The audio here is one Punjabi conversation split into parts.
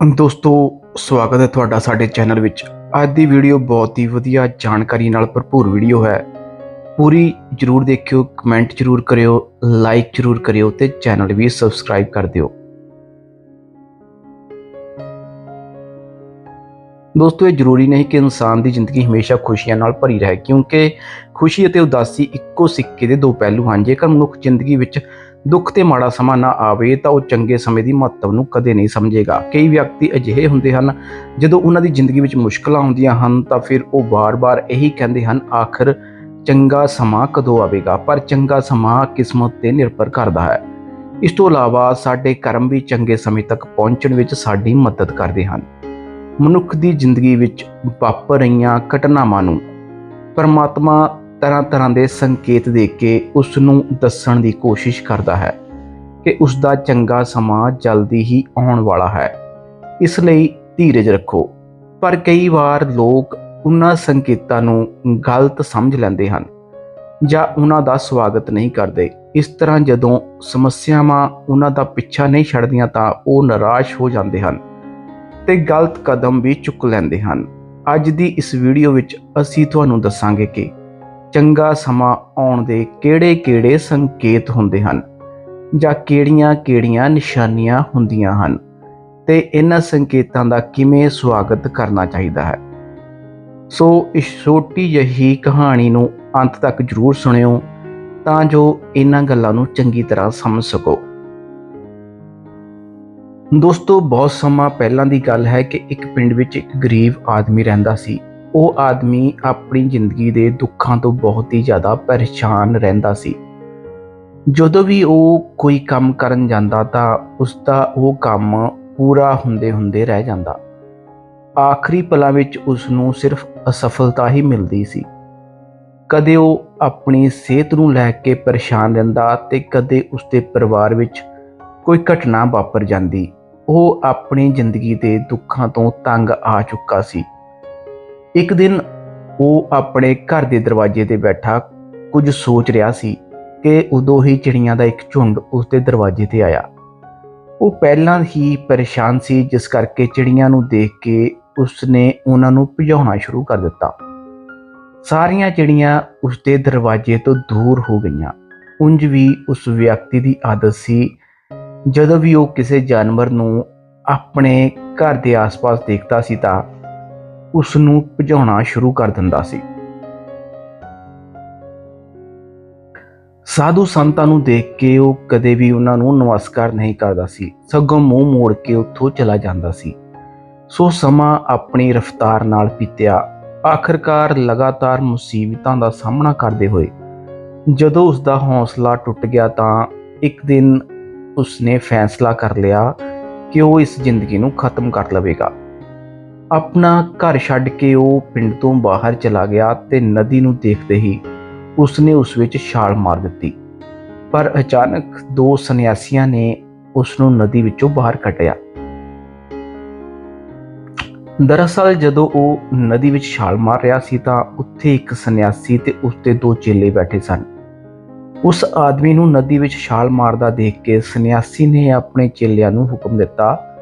ਦੋਸਤੋ, ਸਵਾਗਤ ਹੈ ਤੁਹਾਡਾ ਸਾਡੇ ਚੈਨਲ ਵਿੱਚ। ਅੱਜ ਦੀ ਵੀਡੀਓ ਬਹੁਤ ਹੀ ਵਧੀਆ ਜਾਣਕਾਰੀ ਨਾਲ ਭਰਪੂਰ ਵੀਡੀਓ ਹੈ। ਪੂਰੀ ਜਰੂਰ ਦੇਖਿਓ ਕਮੈਂਟ ਜਰੂਰ ਕਰਿਓ ਲਾਈਕ ਜਰੂਰ ਕਰਿਓ ਤੇ ਚੈਨਲ ਵੀ ਸਬਸਕ੍ਰਾਈਬ ਕਰ ਦਿਓ। ਦੋਸਤੋ, ਇਹ ਜ਼ਰੂਰੀ ਨਹੀਂ ਕਿ ਇਨਸਾਨ ਦੀ ਜ਼ਿੰਦਗੀ ਹਮੇਸ਼ਾ ਖੁਸ਼ੀਆਂ ਨਾਲ ਭਰੀ ਰਹੇ, ਕਿਉਂਕਿ ਖੁਸ਼ੀ ਅਤੇ ਉਦਾਸੀ ਇੱਕੋ ਸਿੱਕੇ ਦੇ ਦੋ ਪਹਿਲੂ ਹਨ। ਜੇਕਰ ਮਨੁੱਖ ਜ਼ਿੰਦਗੀ ਵਿੱਚ ਦੁੱਖ ਤੇ ਮਾੜਾ ਸਮਾਂ ਨਾ ਆਵੇ, ਤਾਂ ਉਹ ਚੰਗੇ ਸਮੇਂ ਦੀ ਮਹੱਤਵ ਨੂੰ ਕਦੇ ਨਹੀਂ ਸਮਝੇਗਾ। ਕਈ ਵਿਅਕਤੀ ਅਜਿਹੇ ਹੁੰਦੇ ਹਨ, ਜਦੋਂ ਉਹਨਾਂ ਦੀ ਜ਼ਿੰਦਗੀ ਵਿੱਚ ਮੁਸ਼ਕਲਾਂ ਆਉਂਦੀਆਂ ਹਨ, ਤਾਂ ਫਿਰ ਉਹ ਵਾਰ ਵਾਰ ਇਹੀ ਕਹਿੰਦੇ ਹਨ, ਆਖਰ ਚੰਗਾ ਸਮਾਂ ਕਦੋਂ ਆਵੇਗਾ? ਪਰ ਚੰਗਾ ਸਮਾਂ ਕਿਸਮਤ ਤੇ ਨਿਰਭਰ ਕਰਦਾ ਹੈ। ਇਸ ਤੋਂ ਇਲਾਵਾ ਸਾਡੇ ਕਰਮ ਵੀ ਚੰਗੇ ਸਮੇਂ ਤੱਕ ਪਹੁੰਚਣ ਵਿੱਚ ਸਾਡੀ ਮਦਦ ਕਰਦੇ ਹਨ। ਮਨੁੱਖ ਦੀ ਜ਼ਿੰਦਗੀ ਵਿੱਚ ਵਾਪਰ ਰਹੀਆਂ ਘਟਨਾਵਾਂ ਨੂੰ ਪਰਮਾਤਮਾ ਤਰ੍ਹਾਂ ਤਰ੍ਹਾਂ ਦੇ ਸੰਕੇਤ ਦੇ ਕੇ ਉਸ ਨੂੰ ਦੱਸਣ ਦੀ ਕੋਸ਼ਿਸ਼ ਕਰਦਾ ਹੈ ਕਿ ਉਸ ਦਾ ਚੰਗਾ ਸਮਾਂ ਜਲਦੀ ਹੀ ਆਉਣ ਵਾਲਾ ਹੈ। ਇਸ ਲਈ ਧੀਰਜ ਰੱਖੋ। ਪਰ ਕਈ ਵਾਰ ਲੋਕ ਉਹਨਾਂ ਸੰਕੇਤਾਂ ਨੂੰ ਗਲਤ ਸਮਝ ਲੈਂਦੇ ਹਨ ਜਾਂ ਉਹਨਾਂ ਦਾ ਸਵਾਗਤ ਨਹੀਂ ਕਰਦੇ। ਇਸ ਤਰ੍ਹਾਂ ਜਦੋਂ ਸਮੱਸਿਆਵਾਂ ਉਹਨਾਂ ਦਾ ਪਿੱਛਾ ਨਹੀਂ ਛੱਡਦੀਆਂ ਤਾਂ ਉਹ ਨਿਰਾਸ਼ ਹੋ ਜਾਂਦੇ ਹਨ। ਤੇ ਗਲਤ ਕਦਮ ਵੀ ਚੁੱਕ ਲੈਂਦੇ ਹਨ। ਅੱਜ ਦੀ ਇਸ ਵੀਡੀਓ ਵਿੱਚ ਅਸੀਂ ਤੁਹਾਨੂੰ ਦੱਸਾਂਗੇ ਕਿ ਚੰਗਾ ਸਮਾਂ ਆਉਣ ਦੇ ਕਿਹੜੇ-ਕਿਹੜੇ ਸੰਕੇਤ ਹੁੰਦੇ ਹਨ ਜਾਂ ਕਿਹੜੀਆਂ-ਕਿਹੜੀਆਂ ਨਿਸ਼ਾਨੀਆਂ ਹੁੰਦੀਆਂ ਹਨ ਤੇ ਇਹਨਾਂ ਸੰਕੇਤਾਂ ਦਾ ਕਿਵੇਂ ਸਵਾਗਤ ਕਰਨਾ ਚਾਹੀਦਾ ਹੈ। ਸੋ ਇਸ ਛੋਟੀ ਜਿਹੀ ਕਹਾਣੀ ਨੂੰ ਅੰਤ ਤੱਕ ਜ਼ਰੂਰ ਸੁਣਿਓ ਤਾਂ ਜੋ ਇਹਨਾਂ ਗੱਲਾਂ ਨੂੰ ਚੰਗੀ ਤਰ੍ਹਾਂ ਸਮਝ ਸਕੋ। ਦੋਸਤੋ, ਬਹੁਤ ਸਮਾਂ ਪਹਿਲਾਂ ਦੀ ਗੱਲ ਹੈ ਕਿ ਇੱਕ ਪਿੰਡ ਵਿੱਚ ਇੱਕ ਗਰੀਬ ਆਦਮੀ ਰਹਿੰਦਾ ਸੀ। ਉਹ ਆਦਮੀ ਆਪਣੀ ਜ਼ਿੰਦਗੀ ਦੇ ਦੁੱਖਾਂ ਤੋਂ ਬਹੁਤ ਹੀ ਜ਼ਿਆਦਾ ਪਰੇਸ਼ਾਨ ਰਹਿੰਦਾ ਸੀ। ਜਦੋਂ ਵੀ ਉਹ ਕੋਈ ਕੰਮ ਕਰਨ ਜਾਂਦਾ ਤਾਂ ਉਸ ਦਾ ਉਹ ਕੰਮ ਪੂਰਾ ਹੁੰਦੇ ਹੁੰਦੇ ਰਹਿ ਜਾਂਦਾ। ਆਖਰੀ ਪਲਾਂ ਵਿੱਚ ਉਸ ਨੂੰ ਸਿਰਫ ਅਸਫਲਤਾ ਹੀ ਮਿਲਦੀ ਸੀ। ਕਦੇ ਉਹ ਆਪਣੀ ਸਿਹਤ ਨੂੰ ਲੈ ਕੇ ਪਰੇਸ਼ਾਨ ਰਹਿੰਦਾ ਤੇ ਕਦੇ ਉਸ ਦੇ ਪਰਿਵਾਰ ਵਿੱਚ ਕੋਈ ਘਟਨਾ ਵਾਪਰ ਜਾਂਦੀ। ਉਹ ਆਪਣੀ ਜ਼ਿੰਦਗੀ ਦੇ ਦੁੱਖਾਂ ਤੋਂ ਤੰਗ ਆ ਚੁੱਕਾ ਸੀ। ਇੱਕ ਦਿਨ ਉਹ ਆਪਣੇ ਘਰ ਦੇ ਦਰਵਾਜ਼ੇ ਤੇ ਬੈਠਾ ਕੁਝ ਸੋਚ ਰਿਹਾ ਸੀ ਕਿ ਉਦੋਂ ਹੀ ਚਿੜੀਆਂ ਦਾ ਇੱਕ ਝੁੰਡ ਉਸ ਦੇ ਦਰਵਾਜ਼ੇ ਤੇ ਆਇਆ। ਉਹ ਪਹਿਲਾਂ ਹੀ ਪਰੇਸ਼ਾਨ ਸੀ, ਜਿਸ ਕਰਕੇ ਚਿੜੀਆਂ ਨੂੰ ਦੇਖ ਕੇ ਉਸਨੇ ਉਹਨਾਂ ਨੂੰ ਭਜਾਉਣਾ ਸ਼ੁਰੂ ਕਰ ਦਿੱਤਾ। ਸਾਰੀਆਂ ਚਿੜੀਆਂ ਉਸ ਦੇ ਦਰਵਾਜ਼ੇ ਤੋਂ ਦੂਰ ਹੋ ਗਈਆਂ। ਉਂਝ ਵੀ ਉਸ ਵਿਅਕਤੀ ਦੀ ਆਦਤ ਸੀ ਜਦੋਂ ਵੀ ਉਹ ਕਿਸੇ ਜਾਨਵਰ ਨੂੰ ਆਪਣੇ ਘਰ ਦੇ ਆਸ-ਪਾਸ ਦੇਖਦਾ ਸੀ ਤਾਂ ਉਸ ਨੂੰ ਭਜਾਉਣਾ ਸ਼ੁਰੂ ਕਰ ਦਿੰਦਾ ਸੀ। ਸਾਧੂ ਸੰਤਾਂ ਨੂੰ ਦੇਖ ਕੇ ਉਹ ਕਦੇ ਵੀ ਉਹਨਾਂ ਨੂੰ ਨਮਸਕਾਰ ਨਹੀਂ ਕਰਦਾ ਸੀ। ਸਗੋਂ ਮੂੰਹ ਮੋੜ ਕੇ ਉੱਥੋਂ ਚਲਾ ਜਾਂਦਾ ਸੀ। ਸੋ ਸਮਾਂ ਆਪਣੀ ਰਫ਼ਤਾਰ ਨਾਲ ਬੀਤਿਆ। ਆਖਰਕਾਰ ਲਗਾਤਾਰ ਮੁਸੀਬਤਾਂ ਦਾ ਸਾਹਮਣਾ ਕਰਦੇ ਹੋਏ ਜਦੋਂ ਉਸ ਦਾ ਹੌਸਲਾ ਟੁੱਟ ਗਿਆ ਤਾਂ ਇੱਕ ਦਿਨ ਉਸਨੇ ਫੈਸਲਾ ਕਰ ਲਿਆ ਕਿ ਉਹ ਇਸ ਜ਼ਿੰਦਗੀ ਨੂੰ ਖਤਮ ਕਰ ਲਵੇਗਾ। ਆਪਣਾ ਘਰ ਛੱਡ ਕੇ ਉਹ ਪਿੰਡ ਤੋਂ ਬਾਹਰ ਚਲਾ ਗਿਆ ਤੇ ਨਦੀ ਨੂੰ ਦੇਖਦੇ ਹੀ ਉਸਨੇ ਉਸ ਵਿੱਚ ਛਾਲ ਮਾਰ ਦਿੱਤੀ। ਪਰ ਅਚਾਨਕ ਦੋ ਸੰਨਿਆਸੀਆਂ ਨੇ ਉਸ ਨੂੰ ਨਦੀ ਵਿੱਚੋਂ ਬਾਹਰ ਕੱਢਿਆ। ਦਰਅਸਲ ਜਦੋਂ ਉਹ ਨਦੀ ਵਿੱਚ ਛਾਲ ਮਾਰ ਰਿਹਾ ਸੀ ਤਾਂ ਉੱਥੇ ਇੱਕ ਸੰਨਿਆਸੀ ਤੇ ਉਸਦੇ ਦੋ ਚੇਲੇ ਬੈਠੇ ਸਨ। ਉਸ ਆਦਮੀ ਨੂੰ ਨਦੀ ਵਿੱਚ ਛਾਲ ਮਾਰਦਾ ਦੇਖ ਕੇ ਸੰਨਿਆਸੀ ਨੇ ਆਪਣੇ ਚੇਲਿਆਂ ਨੂੰ ਹੁਕਮ ਦਿੱਤਾ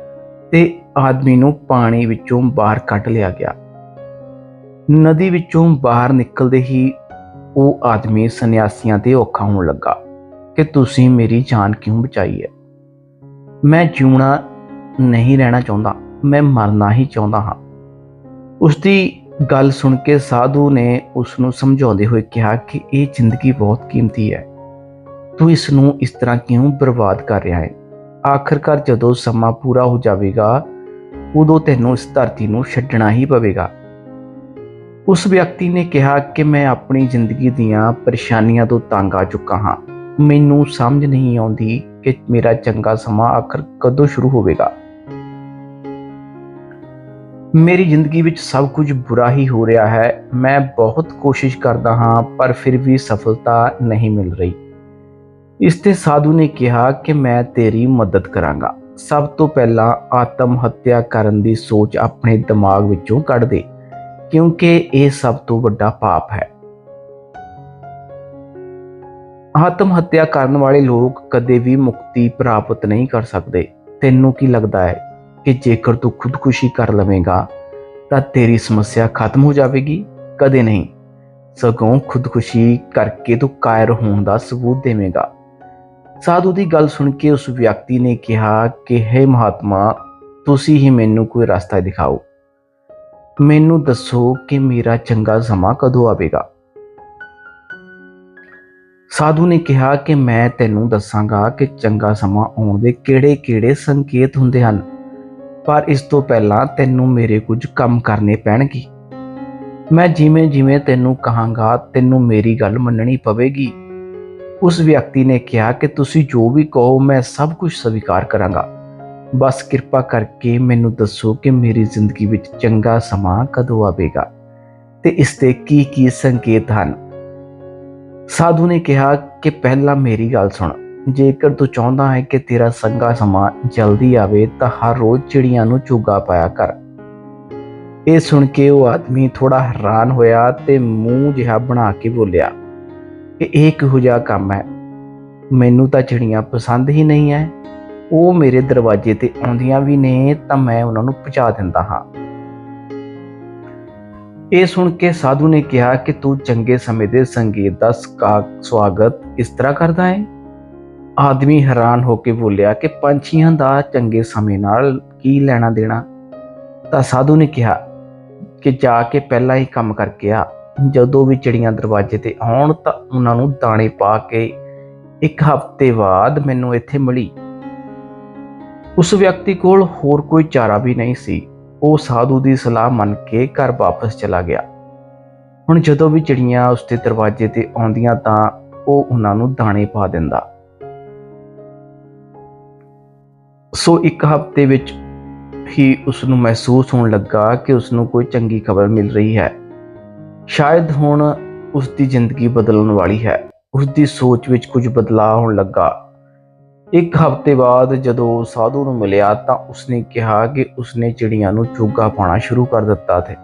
ਤੇ ਆਦਮੀ ਨੂੰ ਪਾਣੀ ਵਿੱਚੋਂ ਬਾਹਰ ਕੱਢ ਲਿਆ ਗਿਆ। ਨਦੀ ਵਿੱਚੋਂ ਬਾਹਰ ਨਿਕਲਦੇ ਹੀ ਉਹ ਆਦਮੀ ਸੰਨਿਆਸੀਆਂ ਤੇ ਔਖਾ ਹੋਣ ਲੱਗਾ ਕਿ ਤੁਸੀਂ ਮੇਰੀ ਜਾਨ ਕਿਉਂ ਬਚਾਈ ਹੈ? ਮੈਂ ਜਿਉਣਾ ਨਹੀਂ ਰਹਿਣਾ ਚਾਹੁੰਦਾ, ਮੈਂ ਮਰਨਾ ਹੀ ਚਾਹੁੰਦਾ ਹਾਂ। ਉਸ ਦੀ ਗੱਲ ਸੁਣ ਕੇ ਸਾਧੂ ਨੇ ਉਸ ਨੂੰ ਸਮਝਾਉਂਦੇ ਹੋਏ ਕਿਹਾ ਕਿ ਇਹ ਜ਼ਿੰਦਗੀ ਬਹੁਤ ਕੀਮਤੀ ਹੈ। ਤੂੰ ਇਸ ਨੂੰ ਇਸ ਤਰ੍ਹਾਂ ਕਿਉਂ ਬਰਬਾਦ ਕਰ ਰਿਹਾ ਹੈ? ਆਖਰਕਾਰ ਜਦੋਂ ਸਮਾਂ ਪੂਰਾ ਹੋ ਜਾਵੇਗਾ, ਉਦੋਂ ਤੈਨੂੰ ਇਸ ਧਰਤੀ ਨੂੰ ਛੱਡਣਾ ਹੀ ਪਵੇਗਾ। ਉਸ ਵਿਅਕਤੀ ਨੇ ਕਿਹਾ ਕਿ ਮੈਂ ਆਪਣੀ ਜ਼ਿੰਦਗੀ ਦੀਆਂ ਪਰੇਸ਼ਾਨੀਆਂ ਤੋਂ ਤੰਗ ਆ ਚੁੱਕਾ ਹਾਂ। ਮੈਨੂੰ ਸਮਝ ਨਹੀਂ ਆਉਂਦੀ ਕਿ ਮੇਰਾ ਚੰਗਾ ਸਮਾਂ ਆਖਰ ਕਦੋਂ ਸ਼ੁਰੂ ਹੋਵੇਗਾ। ਮੇਰੀ ਜ਼ਿੰਦਗੀ ਵਿੱਚ ਸਭ ਕੁਝ ਬੁਰਾ ਹੀ ਹੋ ਰਿਹਾ ਹੈ। ਮੈਂ ਬਹੁਤ ਕੋਸ਼ਿਸ਼ ਕਰਦਾ ਹਾਂ, ਪਰ ਫਿਰ ਵੀ ਸਫਲਤਾ ਨਹੀਂ ਮਿਲ ਰਹੀ। ਇਸ ਤੇ ਸਾਧੂ ਨੇ ਕਿਹਾ ਕਿ ਮੈਂ ਤੇਰੀ ਮਦਦ ਕਰਾਂਗਾ। ਸਭ ਤੋਂ ਪਹਿਲਾਂ ਆਤਮ ਹੱਤਿਆ ਕਰਨ ਦੀ ਸੋਚ ਆਪਣੇ ਦਿਮਾਗ ਵਿੱਚੋਂ ਕੱਢ ਦੇ, ਕਿਉਂਕਿ ਇਹ ਸਭ ਤੋਂ ਵੱਡਾ ਪਾਪ ਹੈ। ਆਤਮ ਹੱਤਿਆ ਕਰਨ ਵਾਲੇ ਲੋਕ ਕਦੇ ਵੀ ਮੁਕਤੀ ਪ੍ਰਾਪਤ ਨਹੀਂ ਕਰ ਸਕਦੇ। ਤੈਨੂੰ ਕੀ ਲੱਗਦਾ ਹੈ ਕਿ ਜੇਕਰ ਤੂੰ ਖੁਦਕੁਸ਼ੀ ਕਰ ਲਵੇਂਗਾ, ਤਾਂ ਤੇਰੀ ਸਮੱਸਿਆ ਖਤਮ ਹੋ ਜਾਵੇਗੀ? ਕਦੇ ਨਹੀਂ। ਸਗੋਂ ਖੁਦਕੁਸ਼ੀ ਕਰਕੇ ਤੂੰ ਕਾਇਰ ਹੋਣ ਦਾ ਸਬੂਤ ਦੇਵੇਂਗਾ। ਸਾਧੂ ਦੀ ਗੱਲ ਸੁਣ ਕੇ ਉਸ ਵਿਅਕਤੀ ਨੇ ਕਿਹਾ ਕਿ, ਹੈ ਮਹਾਤਮਾ, ਤੁਸੀਂ ਹੀ ਮੈਨੂੰ ਕੋਈ ਰਸਤਾ ਦਿਖਾਓ। ਮੈਨੂੰ ਦੱਸੋ ਕਿ ਮੇਰਾ ਚੰਗਾ ਸਮਾਂ ਕਦੋਂ ਆਵੇਗਾ? ਸਾਧੂ ਨੇ ਕਿਹਾ ਕਿ, ਮੈਂ ਤੈਨੂੰ ਦੱਸਾਂਗਾ ਕਿ ਚੰਗਾ ਸਮਾਂ ਆਉਣ ਦੇ ਕਿਹੜੇ-ਕਿਹੜੇ ਸੰਕੇਤ ਹੁੰਦੇ ਹਨ, ਪਰ ਇਸ ਤੋਂ ਪਹਿਲਾਂ ਤੈਨੂੰ ਮੇਰੇ ਕੁਝ ਕੰਮ ਕਰਨੇ ਪੈਣਗੇ। ਮੈਂ ਜਿਵੇਂ-ਜਿਵੇਂ ਤੈਨੂੰ ਕਹਾਂਗਾ, ਤੈਨੂੰ ਮੇਰੀ ਗੱਲ ਮੰਨਣੀ ਪਵੇਗੀ। ਉਸ ਵਿਅਕਤੀ ਨੇ ਕਿਹਾ ਕਿ ਤੁਸੀਂ ਜੋ ਵੀ ਕਹੋ, ਮੈਂ ਸਭ ਕੁਝ ਸਵੀਕਾਰ ਕਰਾਂਗਾ। ਬਸ ਕਿਰਪਾ ਕਰਕੇ ਮੈਨੂੰ ਦੱਸੋ ਕਿ ਮੇਰੀ ਜ਼ਿੰਦਗੀ ਵਿੱਚ ਚੰਗਾ ਸਮਾਂ ਕਦੋਂ ਆਵੇਗਾ ਤੇ ਇਸ ਦੇ ਕੀ-ਕੀ ਸੰਕੇਤ ਹਨ। ਸਾਧੂ ਨੇ ਕਿਹਾ ਕਿ ਪਹਿਲਾਂ ਮੇਰੀ ਗੱਲ ਸੁਣ। ਜੇਕਰ ਤੂੰ ਚਾਹੁੰਦਾ ਹੈ ਕਿ ਤੇਰਾ ਸੰਗਾ ਸਮਾਂ ਜਲਦੀ ਆਵੇ, ਤਾਂ ਹਰ ਰੋਜ਼ ਚਿੜੀਆਂ ਨੂੰ ਚੁਗਾ ਪਾਇਆ ਕਰ। ਇਹ ਸੁਣ ਕੇ ਉਹ ਆਦਮੀ ਥੋੜਾ ਹੈਰਾਨ ਹੋਇਆ ਤੇ ਮੂੰਹ ਜਿਹਾ ਬਣਾ ਕੇ ਬੋਲਿਆ ਕਿ ਇਹ ਕਿਹੋ ਜਿਹਾ ਕੰਮ ਹੈ। ਮੈਨੂੰ ਤਾਂ ਚਿੜੀਆਂ ਪਸੰਦ ਹੀ ਨਹੀਂ ਹੈ ਉਹ ਮੇਰੇ ਦਰਵਾਜ਼ੇ ਤੇ ਆਉਂਦੀਆਂ ਵੀ ਨੇ ਤਾਂ ਮੈਂ ਉਹਨਾਂ ਨੂੰ ਪਹੁੰਚਾ ਦਿੰਦਾ ਹਾਂ। ਇਹ ਸੁਣ ਕੇ ਸਾਧੂ ਨੇ ਕਿਹਾ ਕਿ ਤੂੰ ਚੰਗੇ ਸਮੇਂ ਦੇ ਸੰਗੀਤ ਦਾ ਸਵਾਗਤ ਇਸ ਤਰ੍ਹਾਂ ਕਰਦਾ ਹੈ ਆਦਮੀ ਹੈਰਾਨ ਹੋ ਕੇ ਬੋਲਿਆ ਕਿ ਪੰਛੀਆਂ ਦਾ ਚੰਗੇ ਸਮੇਂ ਨਾਲ ਕੀ ਲੈਣਾ ਦੇਣਾ? ਤਾਂ ਸਾਧੂ ਨੇ ਕਿਹਾ ਕਿ ਜਾ ਕੇ ਪਹਿਲਾਂ ਹੀ ਕੰਮ ਕਰਕੇ ਆ। ਜਦੋਂ ਵੀ ਚਿੜੀਆਂ ਦਰਵਾਜ਼ੇ ਤੇ ਆਉਣ ਤਾਂ ਉਹਨਾਂ ਨੂੰ ਦਾਣੇ ਪਾ ਕੇ ਇੱਕ ਹਫ਼ਤੇ ਬਾਅਦ ਮੈਨੂੰ ਇੱਥੇ ਮਿਲੀ। ਉਸ ਵਿਅਕਤੀ ਕੋਲ ਹੋਰ ਕੋਈ ਚਾਰਾ ਵੀ ਨਹੀਂ ਸੀ। ਉਹ ਸਾਧੂ ਦੀ ਸਲਾਹ ਮੰਨ ਕੇ ਘਰ ਵਾਪਸ ਚਲਾ ਗਿਆ। ਹੁਣ ਜਦੋਂ ਵੀ ਚਿੜੀਆਂ ਉਸ ਦੇ ਦਰਵਾਜ਼ੇ ਤੇ ਆਉਂਦੀਆਂ ਤਾਂ ਉਹ ਉਹਨਾਂ ਨੂੰ ਦਾਣੇ ਪਾ ਦਿੰਦਾ। ਸੋ ਇੱਕ ਹਫ਼ਤੇ ਵਿੱਚ ਹੀ ਉਸ ਨੂੰ ਮਹਿਸੂਸ ਹੋਣ ਲੱਗਾ ਕਿ ਉਸ ਨੂੰ ਕੋਈ ਚੰਗੀ ਖਬਰ ਮਿਲ ਰਹੀ ਹੈ। ਸ਼ਾਇਦ ਹੁਣ ਉਸ ਦੀ ਜ਼ਿੰਦਗੀ ਬਦਲਣ ਵਾਲੀ ਹੈ। ਉਸ ਦੀ ਸੋਚ ਵਿੱਚ ਕੁਝ ਬਦਲਾਅ ਹੋਣ ਲੱਗਾ। ਇੱਕ ਹਫ਼ਤੇ ਬਾਅਦ ਜਦੋਂ ਸਾਧੂ ਨੂੰ ਮਿਲਿਆ ਤਾਂ ਉਸਨੇ ਕਿਹਾ ਕਿ ਉਸਨੇ ਚਿੜੀਆਂ ਨੂੰ ਚੋਗਾ ਪਾਣਾ ਸ਼ੁਰੂ ਕਰ ਦਿੱਤਾ ਤੇ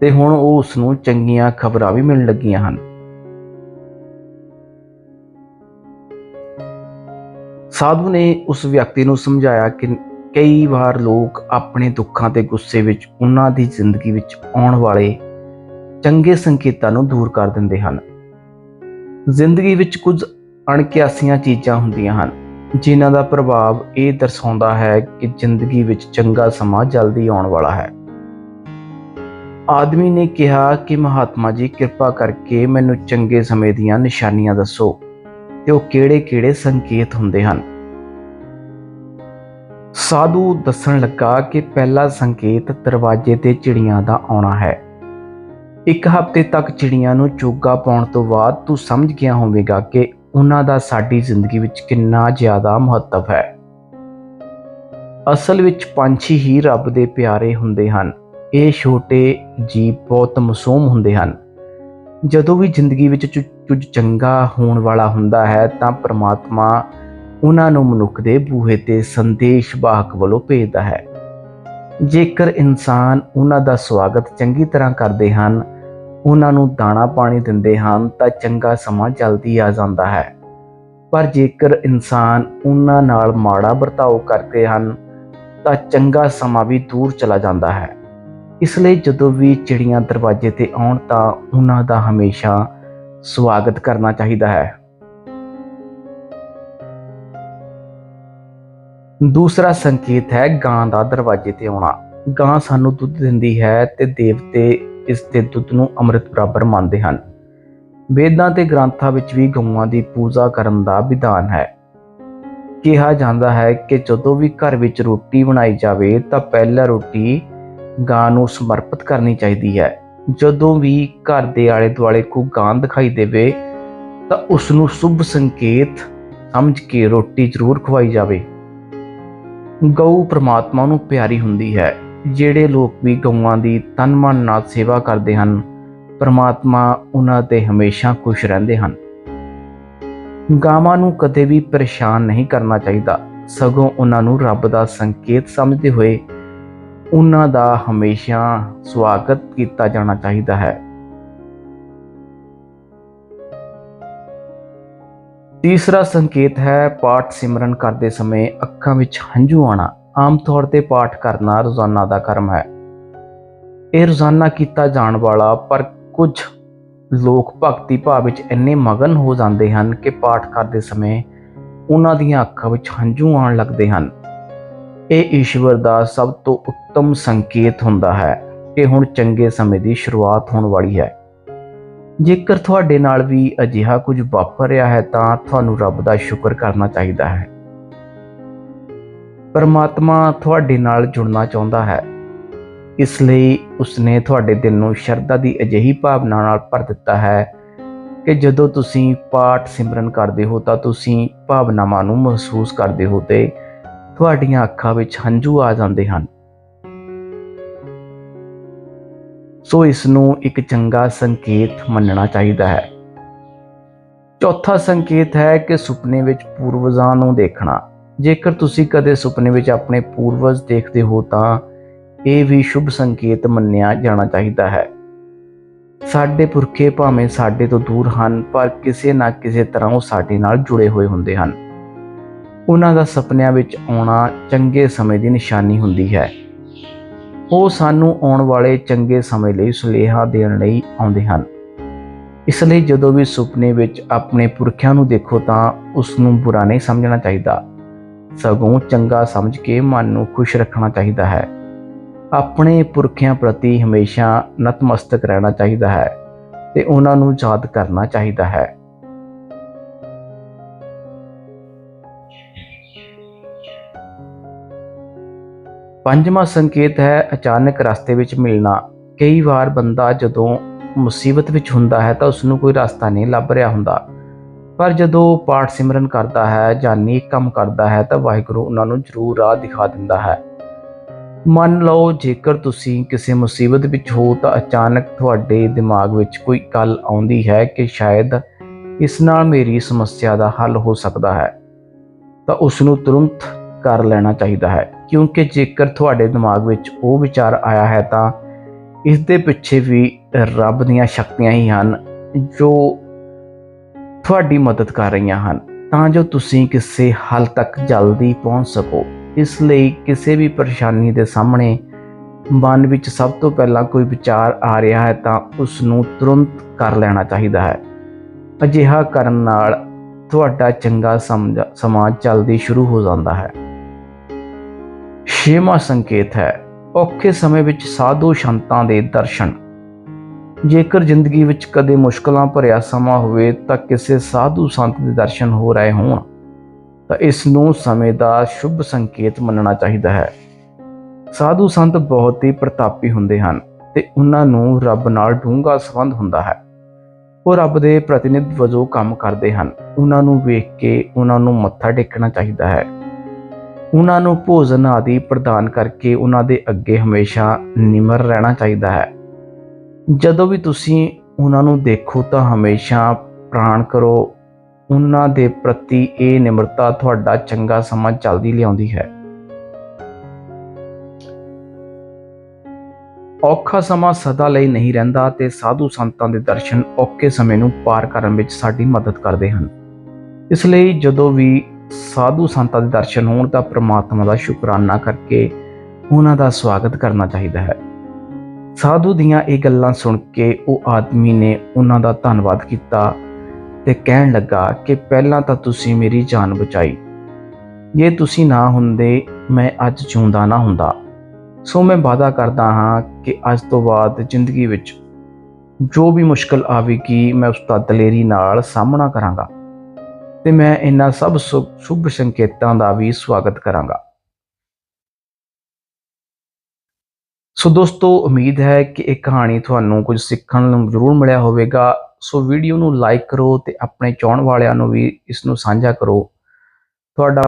ਤੇ ਹੁਣ ਉਹ ਉਸ ਨੂੰ ਚੰਗੀਆਂ ਖਬਰਾਂ ਵੀ ਮਿਲਣ ਲੱਗੀਆਂ ਹਨ। ਸਾਧੂ ਨੇ ਉਸ ਵਿਅਕਤੀ ਨੂੰ ਸਮਝਾਇਆ ਕਿ ਕਈ ਵਾਰ ਲੋਕ ਆਪਣੇ ਦੁੱਖਾਂ ਤੇ ਗੁੱਸੇ ਵਿੱਚ ਉਹਨਾਂ ਦੀ ਜ਼ਿੰਦਗੀ ਵਿੱਚ ਆਉਣ ਵਾਲੇ ਚੰਗੇ ਸੰਕੇਤਾਂ ਨੂੰ ਦੂਰ ਕਰ ਦਿੰਦੇ ਹਨ। ਜ਼ਿੰਦਗੀ ਵਿੱਚ ਕੁਝ ਅਣਕਿਆਸੀਆਂ ਚੀਜ਼ਾਂ ਹੁੰਦੀਆਂ ਹਨ, ਜਿਨ੍ਹਾਂ ਦਾ ਪ੍ਰਭਾਵ ਇਹ ਦਰਸਾਉਂਦਾ ਹੈ ਕਿ ਜ਼ਿੰਦਗੀ ਵਿੱਚ ਚੰਗਾ ਸਮਾਂ ਜਲਦੀ ਆਉਣ ਵਾਲਾ ਹੈ। ਆਦਮੀ ਨੇ ਕਿਹਾ ਕਿ ਮਹਾਤਮਾ ਜੀ, ਕਿਰਪਾ ਕਰਕੇ ਮੈਨੂੰ ਚੰਗੇ ਸਮੇਂ ਦੀਆਂ ਨਿਸ਼ਾਨੀਆਂ ਦੱਸੋ ਤੇ ਉਹ ਕਿਹੜੇ-ਕਿਹੜੇ ਸੰਕੇਤ ਹੁੰਦੇ ਹਨ। ਸਾਧੂ ਦੱਸਣ ਲੱਗਾ ਕਿ ਪਹਿਲਾ ਸੰਕੇਤ ਦਰਵਾਜ਼ੇ ਤੇ ਚਿੜੀਆਂ ਦਾ ਆਉਣਾ ਹੈ। ਇੱਕ ਹਫ਼ਤੇ ਤੱਕ ਚਿੜੀਆਂ ਨੂੰ ਚੋਗਾ ਪਾਉਣ ਤੋਂ ਬਾਅਦ ਤੂੰ ਸਮਝ ਗਿਆ ਹੋਵੇਗਾ ਕਿ ਉਹਨਾਂ ਦਾ ਸਾਡੀ ਜ਼ਿੰਦਗੀ ਵਿੱਚ ਕਿੰਨਾ ਜ਼ਿਆਦਾ ਮਹੱਤਵ ਹੈ। ਅਸਲ ਵਿੱਚ ਪੰਛੀ ਹੀ ਰੱਬ ਦੇ ਪਿਆਰੇ ਹੁੰਦੇ ਹਨ। ਇਹ ਛੋਟੇ ਜੀਵ ਬਹੁਤ ਮਾਸੂਮ ਹੁੰਦੇ ਹਨ। ਜਦੋਂ ਵੀ ਜ਼ਿੰਦਗੀ ਵਿੱਚ ਕੁਝ ਕੁਝ ਚੰਗਾ ਹੋਣ ਵਾਲਾ ਹੁੰਦਾ ਹੈ ਤਾਂ ਪ੍ਰਮਾਤਮਾ ਉਹਨਾਂ ਨੂੰ ਮਨੁੱਖ ਦੇ ਬੂਹੇ ਤੇ ਸੰਦੇਸ਼ ਵਾਹਕ ਵੱਲੋਂ ਭੇਜਦਾ ਹੈ। ਜੇਕਰ ਇਨਸਾਨ ਉਹਨਾਂ ਦਾ ਸਵਾਗਤ ਚੰਗੀ ਤਰ੍ਹਾਂ ਕਰਦੇ ਹਨ ਉਹਨਾਂ ਨੂੰ ਦਾਣਾ ਪਾਣੀ ਦਿੰਦੇ ਹਨ ਤਾਂ ਚੰਗਾ ਸਮਾਂ ਜਲਦੀ ਆ ਜਾਂਦਾ ਹੈ। ਪਰ ਜੇਕਰ ਇਨਸਾਨ ਉਹਨਾਂ ਨਾਲ ਮਾੜਾ ਵਰਤਾਓ ਕਰਦੇ ਹਨ, ਤਾਂ ਚੰਗਾ ਸਮਾਂ ਵੀ ਦੂਰ ਚਲਾ ਜਾਂਦਾ ਹੈ। ਇਸ ਲਈ ਜਦੋਂ ਵੀ ਚਿੜੀਆਂ ਦਰਵਾਜ਼ੇ ਤੇ ਆਉਣ ਤਾਂ ਉਹਨਾਂ ਦਾ ਹਮੇਸ਼ਾ ਸਵਾਗਤ ਕਰਨਾ ਚਾਹੀਦਾ ਹੈ। ਦੂਸਰਾ ਸੰਕੇਤ ਹੈ ਗਾਂ ਦਾ ਦਰਵਾਜ਼ੇ ਤੇ ਆਉਣਾ। ਗਾਂ ਸਾਨੂੰ ਦੁੱਧ ਦਿੰਦੀ ਹੈ ਤੇ ਦੇਵਤੇ ਇਸ ਦੇ ਦੁੱਧ ਨੂੰ ਅੰਮ੍ਰਿਤ ਬਰਾਬਰ ਮੰਨਦੇ ਹਨ। ਵੇਦਾਂ ਤੇ ਗ੍ਰੰਥਾਂ ਵਿੱਚ ਵੀ ਗਊਆਂ ਦੀ ਪੂਜਾ ਕਰਨ ਦਾ ਵਿਧਾਨ ਹੈ। ਕਿਹਾ ਜਾਂਦਾ ਹੈ ਕਿ ਜਦੋਂ ਵੀ ਘਰ ਵਿੱਚ ਰੋਟੀ ਬਣਾਈ ਜਾਵੇ ਤਾਂ ਪਹਿਲਾਂ ਰੋਟੀ ਗਾਂ ਨੂੰ ਸਮਰਪਿਤ ਕਰਨੀ ਚਾਹੀਦੀ ਹੈ। ਜਦੋਂ ਵੀ ਘਰ ਦੇ ਆਲੇ ਦੁਆਲੇ ਕੋ ਗਾਂ ਦਿਖਾਈ ਦੇਵੇ ਤਾਂ ਉਸ ਨੂੰ ਸ਼ੁਭ ਸੰਕੇਤ ਸਮਝ ਕੇ ਰੋਟੀ ਜ਼ਰੂਰ ਖਵਾਈ ਜਾਵੇ। ਗਊ ਪ੍ਰਮਾਤਮਾ ਨੂੰ ਪਿਆਰੀ ਹੁੰਦੀ ਹੈ। ਜਿਹੜੇ ਲੋਕ ਵੀ ਗਊਆਂ ਦੀ ਤਨ ਮਨ ਨਾਲ ਸੇਵਾ ਕਰਦੇ ਹਨ, ਪਰਮਾਤਮਾ ਉਹਨਾਂ ਤੇ ਹਮੇਸ਼ਾ ਖੁਸ਼ ਰਹਿੰਦੇ ਹਨ। ਗਾਵਾਂ ਨੂੰ ਕਦੇ ਵੀ ਪਰੇਸ਼ਾਨ ਨਹੀਂ ਕਰਨਾ ਚਾਹੀਦਾ। ਸਗੋਂ ਉਹਨਾਂ ਨੂੰ ਰੱਬ ਦਾ ਸੰਕੇਤ ਸਮਝਦੇ ਹੋਏ ਉਹਨਾਂ ਦਾ ਹਮੇਸ਼ਾ ਸਵਾਗਤ ਕੀਤਾ ਜਾਣਾ ਚਾਹੀਦਾ ਹੈ। ਤੀਸਰਾ ਸੰਕੇਤ ਹੈ, ਪਾਠ ਸਿਮਰਨ ਕਰਦੇ ਸਮੇਂ ਅੱਖਾਂ ਵਿੱਚ ਹੰਝੂ ਆਣਾ ਆਮ ਤੌਰ ਤੇ ਪਾਠ ਕਰਨਾ ਰੋਜ਼ਾਨਾ ਦਾ ਕਰਮ ਹੈ। ਇਹ ਰੋਜ਼ਾਨਾ ਕੀਤਾ ਜਾਣ ਵਾਲਾ ਪਰ ਕੁਝ ਲੋਕ ਭਗਤੀ ਭਾਵ ਵਿੱਚ ਇੰਨੇ ਮਗਨ ਹੋ ਜਾਂਦੇ ਹਨ ਕਿ ਪਾਠ ਕਰਦੇ ਸਮੇਂ ਉਹਨਾਂ ਦੀਆਂ ਅੱਖਾਂ ਵਿੱਚ ਹੰਝੂ ਆਉਣ ਲੱਗਦੇ ਹਨ। ਇਹ ਈਸ਼ਵਰ ਦਾ ਸਭ ਤੋਂ ਉੱਤਮ ਸੰਕੇਤ ਹੁੰਦਾ ਹੈ ਕਿ ਹੁਣ ਚੰਗੇ ਸਮੇਂ ਦੀ ਸ਼ੁਰੂਆਤ ਹੋਣ ਵਾਲੀ ਹੈ। ਜੇਕਰ ਤੁਹਾਡੇ ਨਾਲ ਵੀ ਅਜਿਹਾ ਕੁਝ ਵਾਪਰ ਰਿਹਾ ਹੈ ਤਾਂ ਤੁਹਾਨੂੰ ਰੱਬ ਦਾ ਸ਼ੁਕਰ ਕਰਨਾ ਚਾਹੀਦਾ ਹੈ। ਪਰਮਾਤਮਾ ਤੁਹਾਡੇ ਨਾਲ ਜੁੜਨਾ ਚਾਹੁੰਦਾ ਹੈ। ਇਸ ਲਈ ਉਸਨੇ ਤੁਹਾਡੇ ਦਿਲ ਨੂੰ ਸ਼ਰਧਾ ਦੀ ਅਜਿਹੀ ਭਾਵਨਾ ਨਾਲ ਭਰ ਦਿੱਤਾ ਹੈ ਕਿ ਜਦੋਂ ਤੁਸੀਂ ਪਾਠ ਸਿਮਰਨ ਕਰਦੇ ਹੋ ਤਾਂ ਤੁਸੀਂ ਭਾਵਨਾਵਾਂ ਨੂੰ ਮਹਿਸੂਸ ਕਰਦੇ ਹੋ ਤੇ ਤੁਹਾਡੀਆਂ ਅੱਖਾਂ ਵਿੱਚ ਹੰਝੂ ਆ ਜਾਂਦੇ ਹਨ। ਸੋ ਇਸ ਨੂੰ ਇੱਕ ਚੰਗਾ ਸੰਕੇਤ ਮੰਨਣਾ ਚਾਹੀਦਾ ਹੈ। ਚੌਥਾ ਸੰਕੇਤ ਹੈ ਕਿ ਸੁਪਨੇ ਵਿੱਚ ਪੂਰਵਜਾਂ ਨੂੰ ਦੇਖਣਾ। ਜੇਕਰ ਤੁਸੀਂ ਕਦੇ ਸੁਪਨੇ ਵਿੱਚ ਆਪਣੇ ਪੂਰਵਜ ਦੇਖਦੇ ਹੋ ਤਾਂ ਇਹ ਵੀ ਸ਼ੁਭ ਸੰਕੇਤ ਮੰਨਿਆ ਜਾਣਾ ਚਾਹੀਦਾ ਹੈ। ਸਾਡੇ ਪੁਰਖੇ ਭਾਵੇਂ ਸਾਡੇ ਤੋਂ ਦੂਰ ਹਨ, ਪਰ ਕਿਸੇ ਨਾ ਕਿਸੇ ਤਰ੍ਹਾਂ ਉਹ ਸਾਡੇ ਨਾਲ ਜੁੜੇ ਹੋਏ ਹੁੰਦੇ ਹਨ। ਉਹਨਾਂ ਦਾ ਸੁਪਨਿਆਂ ਵਿੱਚ ਆਉਣਾ ਚੰਗੇ ਸਮੇਂ ਦੀ ਨਿਸ਼ਾਨੀ ਹੁੰਦੀ ਹੈ। ਉਹ ਸਾਨੂੰ ਆਉਣ ਵਾਲੇ ਚੰਗੇ ਸਮੇਂ ਲਈ ਸੁਨੇਹਾ ਦੇਣ ਲਈ ਆਉਂਦੇ ਹਨ। ਇਸ ਲਈ ਜਦੋਂ ਵੀ ਸੁਪਨੇ ਵਿੱਚ ਆਪਣੇ ਪੁਰਖਿਆਂ ਨੂੰ ਦੇਖੋ ਤਾਂ ਉਸ ਨੂੰ ਬੁਰਾ ਨਹੀਂ ਸਮਝਣਾ ਚਾਹੀਦਾ। ਸਗੋਂ ਚੰਗਾ ਸਮਝ ਕੇ ਮਨ ਨੂੰ ਖੁਸ਼ ਰੱਖਣਾ ਚਾਹੀਦਾ ਹੈ। ਆਪਣੇ ਪੁਰਖਿਆਂ ਪ੍ਰਤੀ ਹਮੇਸ਼ਾ ਨਤਮਸਤਕ ਰਹਿਣਾ ਚਾਹੀਦਾ ਹੈ ਤੇ ਉਹਨਾਂ ਨੂੰ ਯਾਦ ਕਰਨਾ ਚਾਹੀਦਾ ਹੈ। ਪੰਜਵਾਂ ਸੰਕੇਤ ਹੈ ਅਚਾਨਕ ਰਸਤੇ ਵਿੱਚ ਮਿਲਣਾ। ਕਈ ਵਾਰ ਬੰਦਾ ਜਦੋਂ ਮੁਸੀਬਤ ਵਿੱਚ ਹੁੰਦਾ ਹੈ ਤਾਂ ਉਸ ਨੂੰ ਕੋਈ ਰਸਤਾ ਨਹੀਂ ਲੱਭ ਰਿਹਾ ਹੁੰਦਾ। ਪਰ ਜਦੋਂ ਪਾਠ ਸਿਮਰਨ ਕਰਦਾ ਹੈ ਜਾਂ ਨੇਕ ਕੰਮ ਕਰਦਾ ਹੈ ਤਾਂ ਵਾਹਿਗੁਰੂ ਉਹਨਾਂ ਨੂੰ ਜ਼ਰੂਰ ਰਾਹ ਦਿਖਾ ਦਿੰਦਾ ਹੈ। ਮੰਨ ਲਓ ਜੇਕਰ ਤੁਸੀਂ ਕਿਸੇ ਮੁਸੀਬਤ ਵਿੱਚ ਹੋ ਤਾਂ ਅਚਾਨਕ ਤੁਹਾਡੇ ਦਿਮਾਗ ਵਿੱਚ ਕੋਈ ਗੱਲ ਆਉਂਦੀ ਹੈ ਕਿ ਸ਼ਾਇਦ ਇਸ ਨਾਲ ਮੇਰੀ ਸਮੱਸਿਆ ਦਾ ਹੱਲ ਹੋ ਸਕਦਾ ਹੈ, ਤਾਂ ਉਸ ਨੂੰ ਤੁਰੰਤ ਕਰ ਲੈਣਾ ਚਾਹੀਦਾ ਹੈ। ਕਿਉਂਕਿ ਜੇਕਰ ਤੁਹਾਡੇ ਦਿਮਾਗ ਵਿੱਚ ਉਹ ਵਿਚਾਰ ਆਇਆ ਹੈ ਤਾਂ ਇਸ ਦੇ ਪਿੱਛੇ ਵੀ ਰੱਬ ਦੀਆਂ ਸ਼ਕਤੀਆਂ ਹੀ ਹਨ ਜੋ ਤੁਹਾਡੀ ਮਦਦ ਕਰ ਰਹੀਆਂ ਹਨ, ਤਾਂ ਜੋ ਤੁਸੀਂ ਕਿਸੇ ਹੱਲ ਤੱਕ ਜਲਦੀ ਪਹੁੰਚ ਸਕੋ। ਇਸ ਲਈ ਕਿਸੇ ਵੀ ਪਰੇਸ਼ਾਨੀ ਦੇ ਸਾਹਮਣੇ ਮਨ ਵਿੱਚ ਸਭ ਤੋਂ ਪਹਿਲਾਂ ਕੋਈ ਵਿਚਾਰ ਆ ਰਿਹਾ ਹੈ ਤਾਂ ਉਸ ਨੂੰ ਤੁਰੰਤ ਕਰ ਲੈਣਾ ਚਾਹੀਦਾ ਹੈ। ਅਜਿਹਾ ਕਰਨ ਨਾਲ ਤੁਹਾਡਾ ਚੰਗਾ ਸਮਝ, ਸਮਾਜ ਚੱਲਦੀ ਸ਼ੁਰੂ ਹੋ ਜਾਂਦਾ ਹੈ। ਛੇਵਾਂ ਸੰਕੇਤ ਹੈ, ਔਖੇ ਸਮੇਂ ਵਿੱਚ ਸਾਧੂ ਸੰਤਾਂ ਦੇ ਦਰਸ਼ਨ। ਜੇਕਰ ਜ਼ਿੰਦਗੀ ਵਿੱਚ ਕਦੇ ਮੁਸ਼ਕਲਾਂ ਭਰਿਆ ਸਮਾਂ ਹੋਵੇ ਤਾਂ ਕਿਸੇ ਸਾਧੂ ਸੰਤ ਦੇ ਦਰਸ਼ਨ ਹੋ ਰਹੇ ਹੋਣ, ਤਾਂ ਇਸ ਨੂੰ ਸਮੇਂ ਦਾ ਸ਼ੁਭ ਸੰਕੇਤ ਮੰਨਣਾ ਚਾਹੀਦਾ ਹੈ। ਸਾਧੂ ਸੰਤ ਬਹੁਤ ਹੀ ਪ੍ਰਤਾਪੀ ਹੁੰਦੇ ਹਨ ਤੇ ਉਹਨਾਂ ਨੂੰ ਰੱਬ ਨਾਲ ਡੂੰਘਾ ਸੰਬੰਧ ਹੁੰਦਾ ਹੈ। ਉਹ ਰੱਬ ਦੇ ਪ੍ਰਤੀਨਿਧ ਵਜੋਂ ਕੰਮ ਕਰਦੇ ਹਨ। ਉਹਨਾਂ ਨੂੰ ਵੇਖ ਕੇ ਉਹਨਾਂ ਨੂੰ ਮੱਥਾ ਟੇਕਣਾ ਚਾਹੀਦਾ ਹੈ। ਉਹਨਾਂ ਨੂੰ ਭੋਜਨ ਆਦਿ ਪ੍ਰਦਾਨ ਕਰਕੇ ਉਹਨਾਂ ਦੇ ਅੱਗੇ ਹਮੇਸ਼ਾ ਨਿਮਰ ਰਹਿਣਾ ਚਾਹੀਦਾ ਹੈ। ਜਦੋਂ ਵੀ ਤੁਸੀਂ ਉਹਨਾਂ ਨੂੰ ਦੇਖੋ ਤਾਂ ਹਮੇਸ਼ਾ ਪ੍ਰਾਣ ਕਰੋ। ਉਹਨਾਂ ਦੇ ਪ੍ਰਤੀ ਇਹ ਨਿਮਰਤਾ ਤੁਹਾਡਾ ਚੰਗਾ ਸਮਾਂ ਜਲਦੀ ਲਿਆਉਂਦੀ ਹੈ। ਔਖਾ ਸਮਾਂ ਸਦਾ ਲਈ ਨਹੀਂ ਰਹਿੰਦਾ ਤੇ ਸਾਧੂ ਸੰਤਾਂ ਦੇ ਦਰਸ਼ਨ ਔਖੇ ਸਮੇਂ ਨੂੰ ਪਾਰ ਕਰਨ ਵਿੱਚ ਸਾਡੀ ਮਦਦ ਕਰਦੇ ਹਨ। ਇਸ ਲਈ ਜਦੋਂ ਵੀ ਸਾਧੂ ਸੰਤਾਂ ਦੇ ਦਰਸ਼ਨ ਹੋਣ ਤਾਂ ਪ੍ਰਮਾਤਮਾ ਦਾ ਸ਼ੁਕਰਾਨਾ ਕਰਕੇ ਉਹਨਾਂ ਦਾ ਸਵਾਗਤ ਕਰਨਾ ਚਾਹੀਦਾ ਹੈ। ਸਾਧੂ ਦੀਆਂ ਇਹ ਗੱਲਾਂ ਸੁਣ ਕੇ ਉਹ ਆਦਮੀ ਨੇ ਉਹਨਾਂ ਦਾ ਧੰਨਵਾਦ ਕੀਤਾ ਤੇ ਕਹਿਣ ਲੱਗਾ ਕਿ ਪਹਿਲਾਂ ਤਾਂ ਤੁਸੀਂ ਮੇਰੀ ਜਾਨ ਬਚਾਈ। ਜੇ ਤੁਸੀਂ ਨਾ ਹੁੰਦੇ, ਮੈਂ ਅੱਜ ਜਿਉਂਦਾ ਨਾ ਹੁੰਦਾ। ਸੋ ਮੈਂ ਵਾਅਦਾ ਕਰਦਾ ਹਾਂ ਕਿ ਅੱਜ ਤੋਂ ਬਾਅਦ ਜ਼ਿੰਦਗੀ ਵਿੱਚ ਜੋ ਵੀ ਮੁਸ਼ਕਲ ਆਵੇਗੀ, ਮੈਂ ਉਸ ਦਾ ਦਲੇਰੀ ਨਾਲ ਸਾਹਮਣਾ ਕਰਾਂਗਾ ਤੇ ਮੈਂ ਇਹਨਾਂ ਸਭ ਸੁ- ਸ਼ੁਭ ਸੰਕੇਤਾਂ ਦਾ ਵੀ ਸਵਾਗਤ ਕਰਾਂਗਾ। ਸੋ ਦੋਸਤੋ, ਉਮੀਦ ਹੈ ਕਿ ਇਹ ਕਹਾਣੀ ਤੁਹਾਨੂੰ ਕੁਝ ਸਿੱਖਣ ਨੂੰ ਜ਼ਰੂਰ ਮਿਲਿਆ ਹੋਵੇਗਾ। ਸੋ ਵੀਡੀਓ ਨੂੰ ਲਾਈਕ ਕਰੋ ਤੇ ਆਪਣੇ ਚਾਹਣ ਵਾਲਿਆਂ ਨੂੰ ਵੀ ਇਸ ਨੂੰ ਸਾਂਝਾ ਕਰੋ। ਤੁਹਾਡਾ